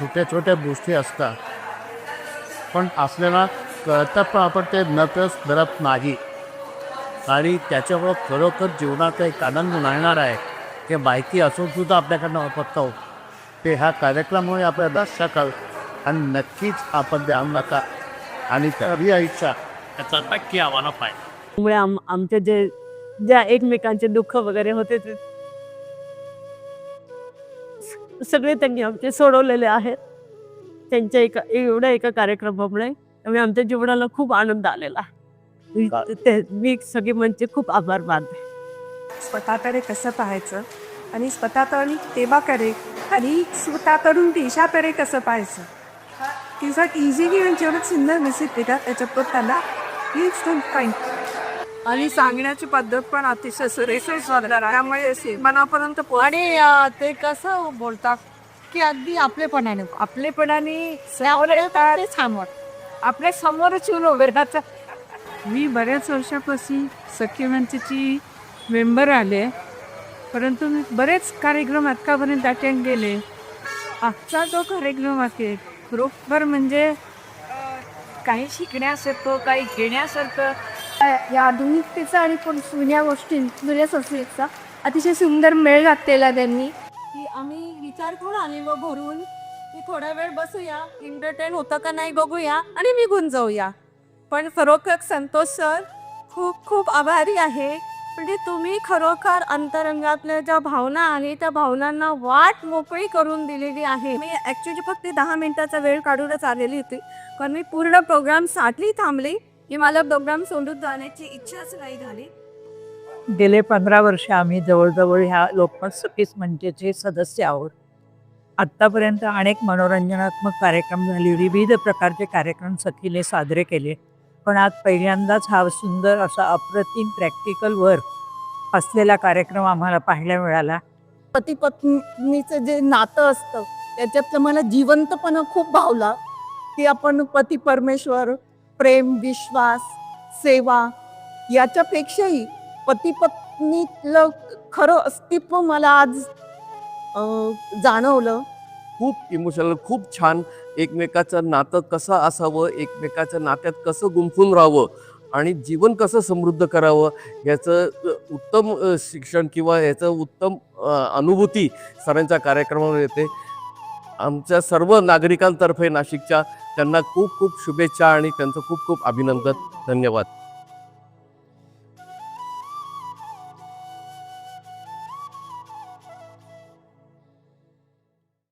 छोट्या छोट्या गोष्टी असतात. पण आपल्याला कळतं पण आपण ते नतच करत नाही. आणि त्याच्यामुळं खरोखर जीवनाचा एक आनंद मिळणार आहे. हे माहिती असून सुद्धा आपल्याकडनं वापरतो हो. ते ह्या कार्यक्रमामुळे आपल्याला शकाल. आणि नक्कीच आपण द्या नका. आणि तरी आयुष्या त्याचा नक्की आम्हाला पाहिजे त्यामुळे आम आमचे जे ज्या एकमेकांचे दुःख वगैरे होते ते सगळे त्यांनी आमचे सोडवलेले आहेत. त्यांच्या एका एवढ्या एका कार्यक्रमामुळे त्यामुळे आमच्या जीवनाला खूप आनंद आलेला मी- का- ते मी सगळे म्हणजे खूप आभार मानते. स्वतःकडे कसं पाहायचं? आणि स्वतःकडून तेव्हाकडे आणि स्वतःकडून देशाकडे कसं पाहायचं? तिचा इझिली आणि जेवढं सुंदर मेसेज देतात त्याच्यात त्यांना हीच काही आणि सांगण्याची पद्धत पण अतिशय सुरेश वागणार त्यामुळे असे मनापर्यंत आणि ते कसं बोलतात की अगदी आपलेपणाने. आपलेपणाने छान वाटतं. आपल्या समोरच येऊन उभे राहतात. मी बऱ्याच वर्षापासून सखी मंचची मेंबर आले. परंतु मी बरेच कार्यक्रम आत्तापर्यंत अटेंड केले. आजचा जो कार्यक्रम आहे बरोबर म्हणजे काही शिकण्यासारखं काही घेण्यासारखं या आधुनिकतेचा आणि पण जुन्या गोष्टी जुन्या संस्कृतीचा अतिशय सुंदर मेळ घातलेला त्यांनी. की आम्ही विचार करून आले व भरून की थोडा वेळ बसूया एंटरटेन होतं का नाही बघूया आणि निघून जाऊया. पण खरोखर संतोष सर खूप खूप आभारी आहे. म्हणजे तुम्ही खरोखर अंतरंगातल्या ज्या भावना आहे त्या भावनांना वाट मोकळी करून दिलेली आहे. मी ॲक्च्युली फक्त दहा मिनिटाचा वेळ काढूनच आलेली होती. कारण मी पूर्ण प्रोग्रामसाठी थांबली. की मला प्रोग्राम सोडून जाण्याची इच्छाच नाही झाली. गेले पंधरा वर्ष आम्ही जवळजवळ ह्या लोकमत सखीस मंचचे सदस्य आहोत आत्तापर्यंत अनेक मनोरंजनात्मक कार्यक्रम झाले विविध प्रकारचे कार्यक्रम सखीने साजरे केले पण आज पहिल्यांदाच हा सुंदर असा अप्रतिम प्रॅक्टिकल वर्क असलेला कार्यक्रम आम्हाला पाहायला मिळाला. पती पत्नीचं जे नातं असतं त्याच्यातलं मला जिवंतपणा खूप भावला की आपण पती परमेश्वर प्रेम विश्वास सेवा याच्यापेक्षाही पती पत्नीतलं खरं अस्तित्व मला आज जाणवलं. खूप इमोशनल खूप छान. एकमेकाचं नातं कसं असावं एकमेकाच्या नात्यात कसं गुंफून राहावं आणि जीवन कसं समृद्ध करावं याचं उत्तम शिक्षण किंवा याचं उत्तम अनुभूती सरांच्या कार्यक्रमावर येते. आमच्या सर्व नागरिकांतर्फे नाशिकच्या त्यांना खूप खूप शुभेच्छा आणि त्यांचं खूप खूप अभिनंदन. धन्यवाद.